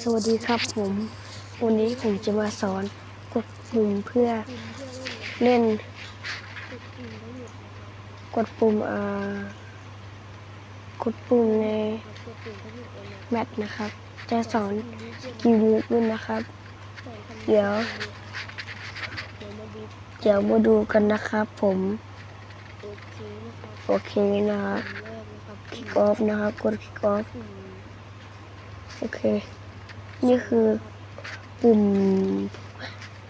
สวัสดีครับผม วันนี้ผมจะมาสอนกดปุ่มเพื่อเล่น กดปุ่มเอ่อกดปุ่มในแมทนะครับ จะสอนสกิลมูฟด้วยนะครับ เดี๋ยว เดี๋ยวมาดูกันนะครับผมโอเคนะครับคลิกออฟนะครับ กดคลิกออฟโอเค นี่คือปุ่ม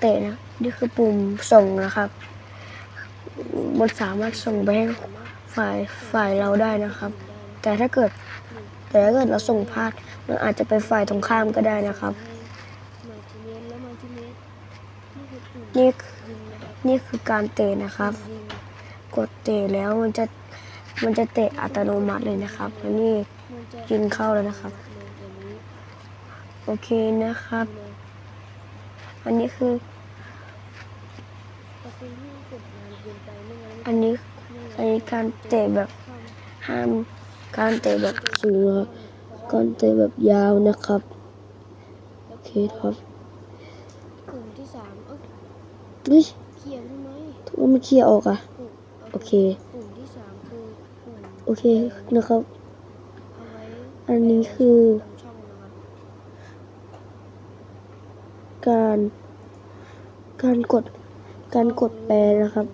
เตะนะ นี่คือปุ่มส่งนะครับ มันสามารถส่งไปให้ฝ่ายฝ่ายเราได้นะครับ แต่ถ้าเกิด แต่ถ้าเกิดเราส่งพลาด มันอาจจะไปฝ่ายตรงข้ามก็ได้นะครับ นี่นี่คือการเตะนะครับ กดเตะแล้วมันจะมันจะเตะอัตโนมัติเลยนะครับแล้วนี่ยิงเข้าแล้วนะครับ โอเคนะครับ อันนี้คือ อันนี้ อันนี้การเตะแบบห้าม การเตะแบบสูงนะครับการเตะแบบยาวนะครับ โอเคครับกลุ่มที่สามเอ้ยเฮ้ยเขียนทำไมทำไมมันเคลียร์ออกอะกลุ่มาโอเค กลุ่มที่สามคือกลุ่มโอเคนะครับเอาไว้อันนี้คือ ตรงช่องนะครับ การการกดการกดแปลนะครับ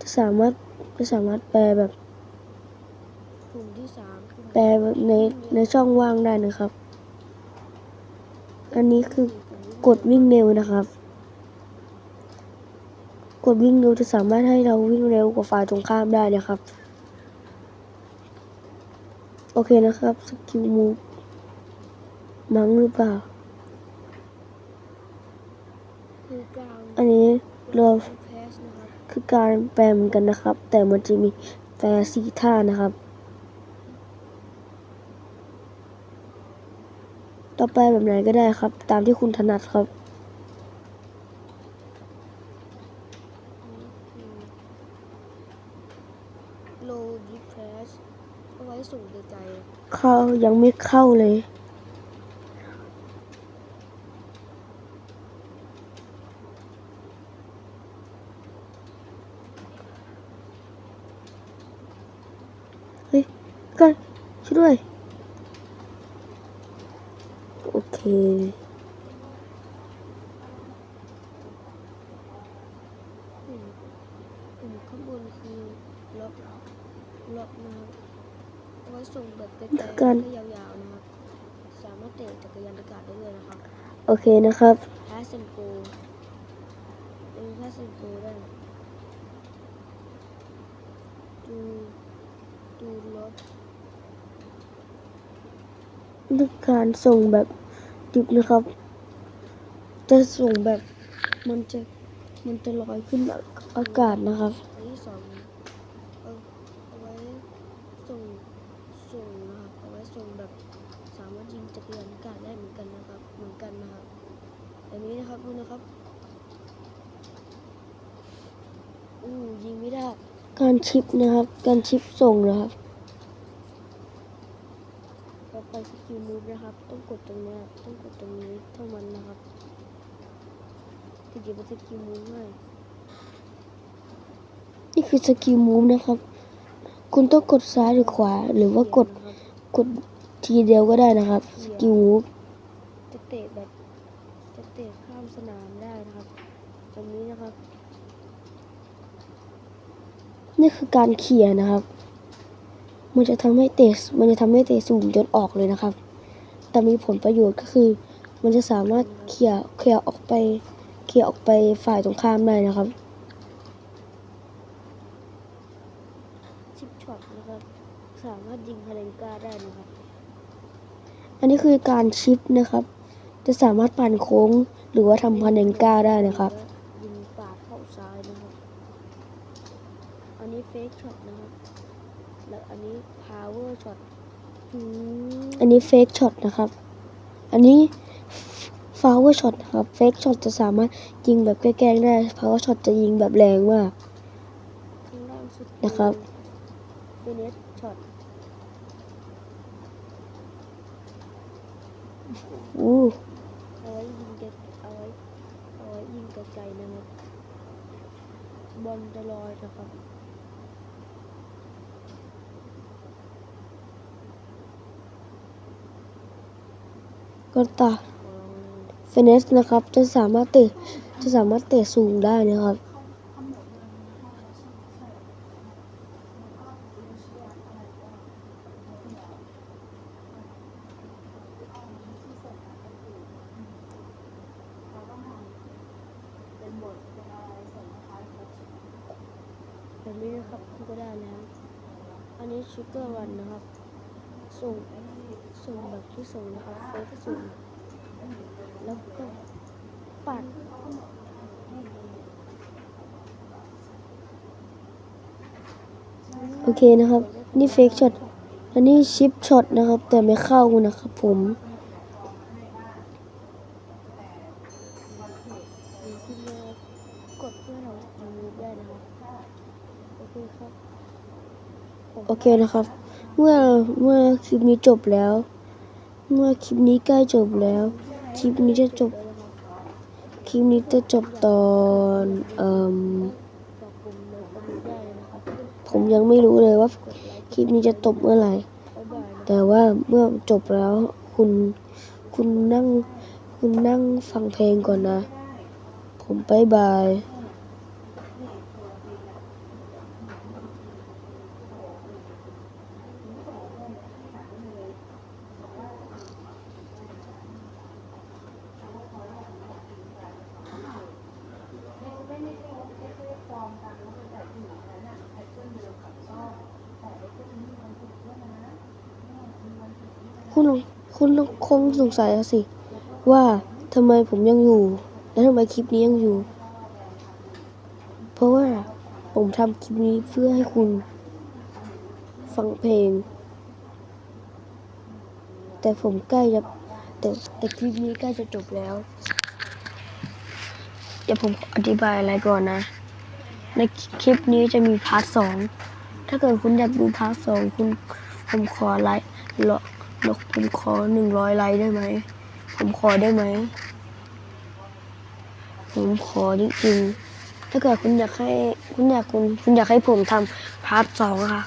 จะสามารถจะสามารถแปลแบบกลุ่มที่สามแปลแบบในในช่องว่างได้นะครับ อันนี้คือกดวิ่งเร็วนะครับ กดวิ่งเร็วจะสามารถให้เราวิ่งเร็วกว่าฝ่ายตรงข้ามได้นะครับ โอเคนะครับสกิลมูฟมั้งหรือเปล่า คื อการอันนี้เราแพสนะครับคือการแปลเหมือนกันนะครับ แต่มันจะมีแปลสี่ท่านะครับ ต่อไปแบบไหนก็ได้ครับ ตามที่คุณถนัดครับนี่คือ low deep press เอาไว้ส่งไกลเข้ายังไม่เข้าเลย เฮ้ยก็ช่วยด้วย โอเคๆกลุ่มกลุ่มข้างบนคือล็อกล็อกนะครับเอาไว้ส่งแบบไกลๆการและยาวๆนะครับ สามารถเตะจักรยานอากาศได้เลยนะครับ โอเคนะครับ pass and go เป็น pass and go ได้ดูดู ลบนี่การส่งแบบดิบนะครับ จะส่งแบบมันจะมันจะลอยขึ้นอากาศนะครับอันที่สองเอาเอาไว้ส่งส่งนะครับเอาไว้ส่งแบบสามารถยิงจักรยานอากาศได้เหมือนกันนะครับ เหมือนกันนะครับอันนี้นะครับดูนะครับอู้ยิงไม่ได้การชิปนะครับ การชิปส่งนะครับต่อ ไปสกิลมูฟนะครับ ต้องกดตรงเนี้ยต้องกดตรงนี้เท่านั้นนะครับถึงจะเป็นสกิลมูฟง่ายนี่คือสกิลมูฟนะครับ คุณต้องกดซ้ายหรือขวา หรือว่ากดเขียนนะครับกดทีเดียวก็ได้นะครับ สกิลมูฟจะเตะแบบจะเตะข้ามสนามได้นะครับตรงนี้นะครับ นี่คือการเขี่ยนะครับ มันจะทำให้เตะมันจะทำให้เตะสูงจนออกเลยนะครับ แต่มีผลประโยชน์ก็คือ มันจะสามารถเขี่ยเขี่ยออกไปเขี่ยออกไปฝ่ายตรงข้ามได้นะครับชิปช็อตนะครับ สามารถยิงพาเลนกาได้นะครับ อันนี้คือการชิปนะครับ จะสามารถปั่นโค้งหรือว่าทำพันเนงก้าได้นะครับยิงปาดเข้าซ้ายนะครับ อันนี้เฟกช็อตนะครับ แล้วอันนี้พาวเวอร์ช็อตอันนี้เฟกช็อตนะครับ อันนี้ฟาวเวอร์ช็อตนะครับเฟกช็อตจะสามารถยิงแบบแกล้งๆได้ฟาวเวอร์ช็อตจะยิงแบบแรงมากข้างล่างสุดนะครับเฟเนสช็อตอู้เอาไว้ยิงไกลเอาไว้เอาไว้ยิงไกลๆนะครับบอลจะลอยนะครับ ก็ตาเฟเนสนะครับ จะสามารถเตะจะสามารถเตะสูงได้นะครับ แบบนี้นะครับคุณก็ได้แล้ว อันนี้ชิคเกอร์วันนะครับ ส่ง ส่งแบบที่ส่งนะครับเฟซส่งแล้วก็ปัดโอเคนะครับ นี่เฟกช็อตอันนี้ชิปช็อตนะครับ แต่ไม่เข้านะครับผมหรือคุณจะกดเพื่อเราทำรูปได้นะครับโอเคครับผมโอเคนะครับ เมื่อเมื่อคลิปนี้จบแล้ว เมื่อคลิปนี้ใกล้จบแล้ว คลิปนี้จะจบ คลิปนี้จะจบตอนเอ่อผมยังไม่รู้เลยว่า คลิปนี้จะจบเมื่อไหร่ แต่ว่าเมื่อจบแล้วคุณคุณนั่งคุณนั่งฟังเพลงก่อนนะ ผมบายบาย คุณคุณคงสงสัยสิ ว่าทำไมผมยังอยู่ และทำไมคลิปนี้ยังอยู่ เพราะว่าผมทำคลิปนี้เพื่อให้คุณ ฟังเพลง แต่ผมใกล้จะแต่แต่คลิปนี้ใกล้จะจบแล้ว เดี๋ยวผมขออธิบายอะไรก่อนนะ ในคลิปนี้จะมีพาร์ทสองถ้าเกิดคุณอยากดูพาร์ทสองคุณผมขอไลค์ หรอหรอผมขอหนึ่งร้อยไลค์ได้ไหม ผมขอได้ไหม ผมขอจริงๆ ถ้าเกิดคุณอยากให้คุณอยากคุณคุณอยากให้ผมทำพาร์ทสองค่ะ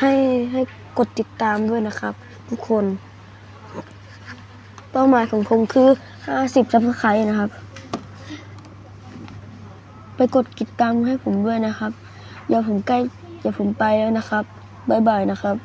ให้ให้กดติดตามด้วยนะครับ ทุกคน เป้าหมายของผมคือห้าสิบซับสไครต์นะครับ ไปกดติดตามให้ผมด้วยนะครับ เดี๋ยวผมใกล้เดี๋ยวผมไปแล้วนะครับ บ๊ายบายนะครับ